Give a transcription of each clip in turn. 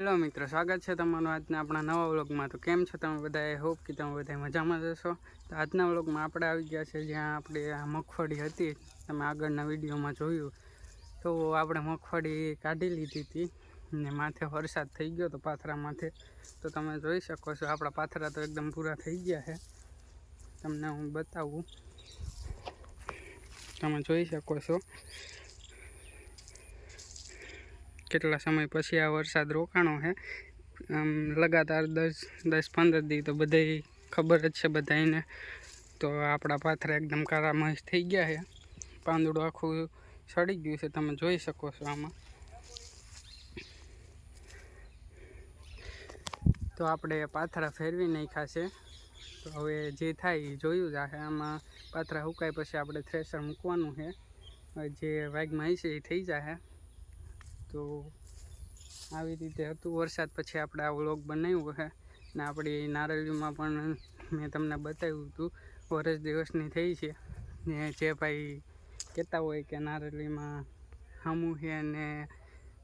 Hello મિત્રો, સ્વાગત છે તમારું આજના આપણા નવા વ્લોગમાં. તો કેમ છો તમે બધા હોપ કે તમે બધા મજામાં જશો તો આજના વ્લોગમાં આપણે આવી ગયા છે જ્યાં આપણે આ મગફળી હતી. તમે આગળના વિડીયોમાં જોયું. તો આપણે મગફળી કાઢી લીધી હતી ને માથે વરસાદ થઈ ગયો તો પાથરા માથે તો તમે જોઈ શકો છો, આપણા પાથરા તો એકદમ પૂરા થઈ ગયા છે. તમને હું બતાવું. તમે જોઈ શકો છો. કેટલા સમય પછી આ વરસાદ રોકાણો છે આમ લગાતાર દસ દસ, પંદર દી તો બધાય ખબર જ છે બધાને તો આપણા પાથરા એકદમ કારામસ થઈ ગયા છે પાંદડું આખું સડી ગયું છે. તમે જોઈ શકો છો આમાં. તો આપણે પાથરા ફેરવી નાખ્યા છે. તો હવે જે થાય એ જોયું જશે આમાં પાથરા સુકાય પછી આપણે થ્રેસર મૂકવાનું છે જે વાઘમાં હશે એ થઈ જશે તો આવી રીતે હતું. વરસાદ પછી આપણે આ વ્લોગ બનાવ્યો છે. ને આપણી નારળીમાં પણ મેં તમને બતાવ્યું હતું. વરસ દિવસની થઈ છે. ને જે ભાઈ કહેતા હોય કે નારળીમાં સામું છે ને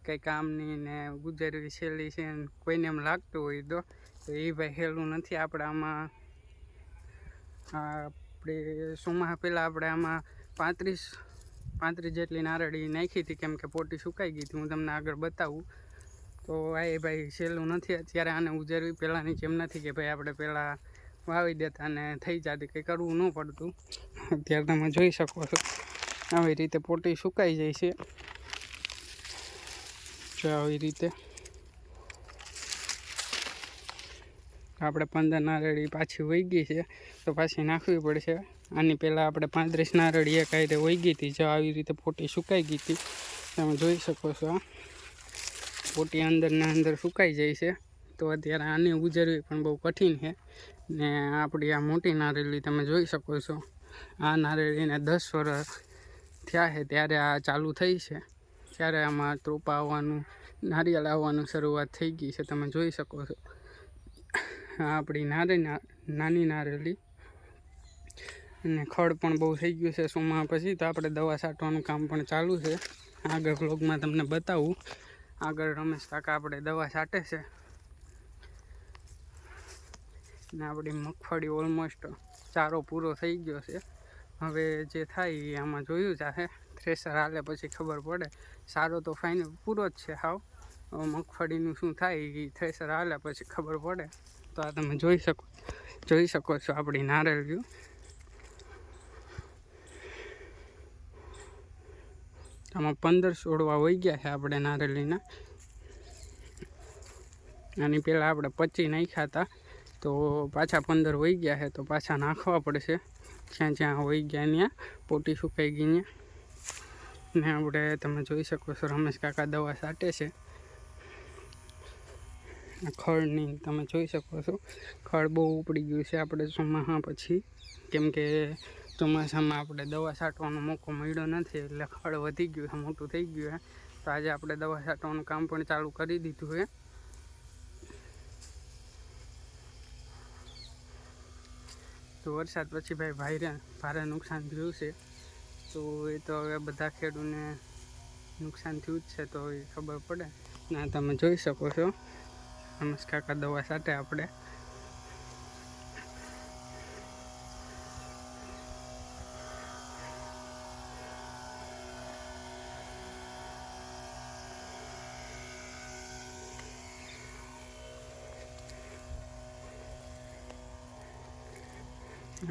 કંઈ કામની ને ગુજરવી સહેલી છે ને કોઈને એમ લાગતું હોય તો તો એ ભાઈ સહેલું નથી. આપણે આમાં આપણે સોમા પહેલાં આપણે આમાં પાંત્રીસ પાંત્રીસ જેટલી નારળી નાખી હતી, કેમ કે પોટી સુકાઈ ગઈ હતી, હું તમને આગળ બતાવું. તો આ એ ભાઈ સહેલું નથી, અત્યારે આને ઉજરવી પહેલાંની જેમ નથી કે ભાઈ આપણે પહેલાં વાવી દેતા અને થઈ જતી, કંઈ કરવું ન પડતું. અત્યારે તમે જોઈ શકો છો, આવી રીતે પોટી સુકાઈ જાય છે. આવી રીતે આપણે પંદર નારળી પાછી વહી ગઈ છે, તો પાછી નાખવી પડશે. આની પહેલાં આપણે પાંત્રીસ નારળી એક રીતે વહી ગઈ હતી, જો આવી રીતે પોટી સુકાઈ ગઈ હતી. તમે જોઈ શકો છો પોટી અંદરના અંદર સુકાઈ જાય છે. તો અત્યારે આને ઉજરવી પણ બહુ કઠિન છે. ને આપણી આ મોટી નારેલી તમે જોઈ શકો છો. આ નારેલીને દસ વર્ષ થયા છે, ત્યારે આ ચાલુ થઈ છે. ત્યારે આમાં ત્રોપા આવવાનું, નારિયેળ આવવાનું શરૂઆત થઈ ગઈ છે, તમે જોઈ શકો છો. આપણી નારે નાની નારેલી. અને ખડ પણ બહુ થઈ ગયું છે સોમા પછી, તો આપણે દવા છાંટવાનું કામ પણ ચાલુ છે. આગળ વ્લોગમાં તમને બતાવું. આગળ રમેશ કાકા આપણે દવા છાંટે છે. ને આપણી મગફળી ઓલમોસ્ટ ચારો પૂરો થઈ ગયો છે. હવે જે થાય એ આમાં જોયું જાહે. થ્રેસર હાલે પછી ખબર પડે. સારો તો ફાઇનલ પૂરો જ છે હાવ. મગફળીનું શું થાય એ થ્રેસર હાલે પછી ખબર પડે. તો આ તમે જોઈ શકો જોઈ શકો છો આપણી નારેળિયું. આમાં પંદર છોડવા વહી ગયા છે આપણે નારેલીના આની પહેલાં આપણે પચી નાખ્યા હતા, તો પાછા પંદર વહી ગયા છે, તો પાછા નાખવા પડશે. જ્યાં જ્યાં વહી ગયા ત્યાં પોટી સુકાઈ ગઈ ત્યાં. ને આપણે તમે જોઈ શકો છો, રમેશ કાકા દવા સાટે છે. ખળની તમે જોઈ શકો છો. ખળ બહુ ઉપડી ગયું છે આપણે ચોમાસા પછી. કેમ કે ચોમાસામાં આપણે દવા છાંટવાનો મોકો મળ્યો નથી એટલે ખળ વધી ગયું છે, મોટું થઈ ગયું છે. તો આજે આપણે દવા છાંટવાનું કામ પણ ચાલુ કરી દીધું છે. તો વરસાદ પછી ભાઈ ભાઈરે ભારે નુકસાન થયું છે. તો એ તો હવે બધા ખેડૂને નુકસાન થયું જ છે તો એ ખબર પડે. ના, તમે જોઈ શકો છો. રમેશ કાકા દવા સાથે આપણે.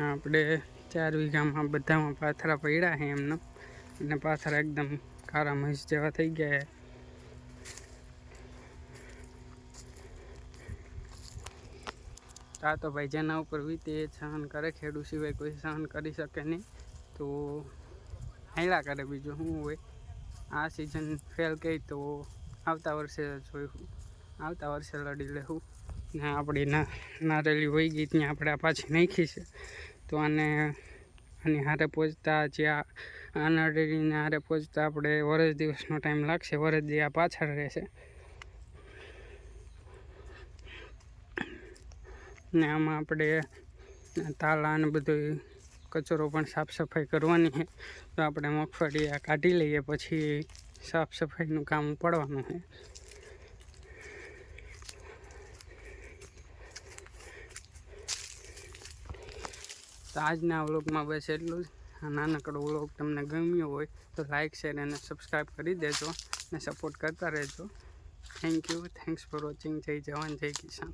આપણે ચાર વીઘામાં બધામાં પાથરા પડ્યા છે એમને. અને પાથરા એકદમ કારા મહીસ જેવા થઈ ગયા આ તો ભાઈ જેના ઉપર વીતે એ સહન કરે, ખેડૂત સિવાય કોઈ સહન કરી શકે નહીં. તો હાયલા કરે બીજું શું હોય. આ સિઝન ફેલ કહી તો આવતા વર્ષે જોઈશું આવતા વર્ષે લડી લેવું ને આપણી ના, નારેલી હોય ગઈ ત્યાં આપણે પાછી નાખી તો આને, આની હારે પહોંચતા જે આ નારેલીને હારે પહોંચતા આપણે વરસ દિવસનો ટાઈમ લાગશે. વરસ દી પાછળ રહેશે. ને આમાં આપણે તાલા ને બધું કચરો પણ સાફ સફાઈ કરવાની છે. તો આપણે મગફળી આ કાઢી લઈએ, પછી સાફ સફાઈનું કામ પડવાનું છે. તો આજના વ્લોગમાં બસ એટલું જ. આ નાનકડો વ્લોગ તમને ગમ્યો હોય તો લાઇક શેર અને સબસ્ક્રાઈબ કરી દેજો અને સપોર્ટ કરતા રહેજો. Thank you. Thanks for watching. જય જવાન, જય કિસાન.